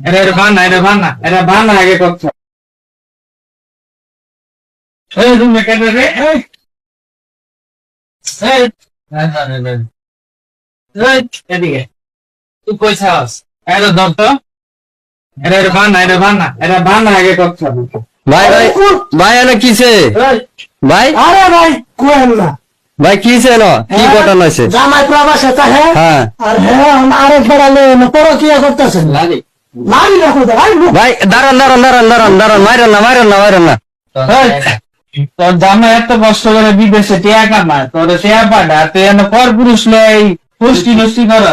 এটা এটা বানা এটা বানা এটা বানা আগে করছ এই তুমি কেটে রে। এই। এই। না না না না এদিকে। তুই পয়সা আস এটা ধর তো। এটা এটা বানা এটা বানা এটা বানা আগে করছ ভাই ভাই ভাই এনে কিছে ভাই? আরে ভাই কোয়েন না। ভাই কিছে ন কি ঘটনা হয়েছে জামাই প্রবাসে তাহে হ্যাঁ। আর হ্যাঁ আরেক বেড়ালে পরকিয়া করতেছেন রাখো ভাই ভাই দাঁড়ান দাঁড়ান দাঁড়ান দাঁড়ান দাঁড়ান মারেন না মারেন না মারেন না এই, তোর জামা এত কষ্ট করে বিদেশে টিয়া কামায় তোর টিয়া পাঠা তুই এনে পর পুরুষ লই পুষ্টি নুষ্টি কর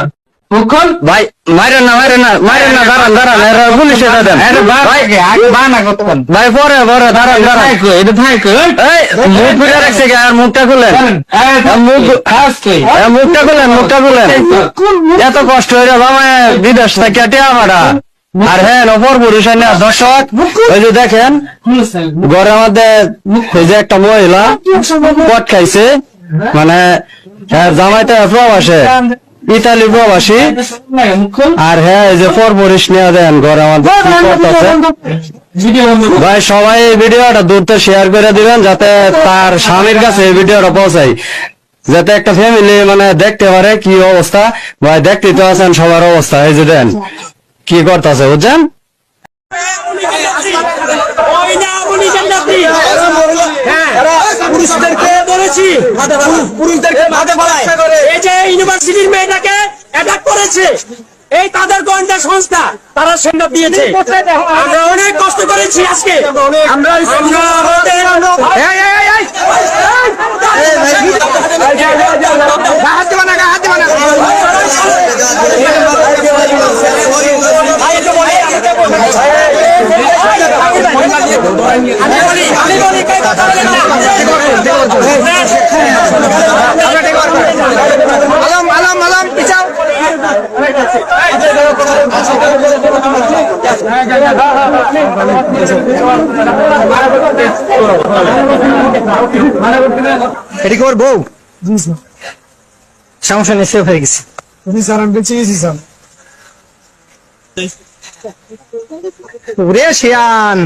পুকুল ভাই মারেন না মারেন না মারেন না দাঁড়ান দাঁড়ান এরা পুলিশে দেন এটা বানাকে আগে বানা করতেন ভাই পরে পরে দাঁড়ান দাঁড়ান থাকো এটা থাকো এই মুখ ফিরে রাখছে কি? আর মুখটা খুলেন মুখ খাস তুই মুখটা খুলেন মুখটা খুলেন এত কষ্ট হয়ে বাবা বিদেশ থেকে টিয়া মারা আর হ্যাঁ নপর পুরুষ হয় দর্শক ওই যে দেখেন ঘরের মধ্যে এই যে একটা মহিলা পট খাইছে মানে হ্যাঁ, জামাইতে প্রবাসে ইতালি প্রবাসী আর হ্যাঁ এই যে পর নিয়ে দেন ভাই সবাই এই ভিডিওটা দূরতে শেয়ার করে দিবেন যাতে তার স্বামীর কাছে এই ভিডিওটা পৌঁছায় যাতে একটা ফ্যামিলি মানে দেখতে পারে কি অবস্থা ভাই দেখতে তো আছেন সবার অবস্থা এই যে দেন কি করতেছে বুঝছেন হ্যাঁ পুরুষদেরকে বলেছি পুরুষদেরকে ফেলায় এই যে ইউনিভার্সিটির মেয়েটাকে অ্যাটাক করেছে এই তাদের গোয়েন্দা সংস্থা তারা দিয়েছে আমরা অনেক কষ্ট করেছি আজকে আমরা আমরা আমাদের এই, এই, এই, এই! হাত দিবা না, হাত দিবা না। ভাই, একটু বলি, আমাকে বলি। আমি বলি, আমি বলি, কে কথা বলেন না? আলম আলম আলম পিছাও এটি কর বউ সমস্যা নেই সেভ হয়ে গেছে। স্যার আমি বেঁচে গেছি স্যার। ওরে শিয়ান।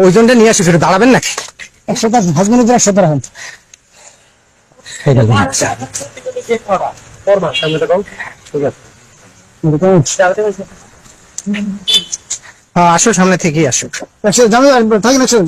ওজনটা নিয়ে আসো সেটা দাঁড়াবেন নাকি? একশো টাকা হাজবেন্ড তো একশো টাকা হ্যাঁ আসো সামনে থেকেই আসো। থাকো একশো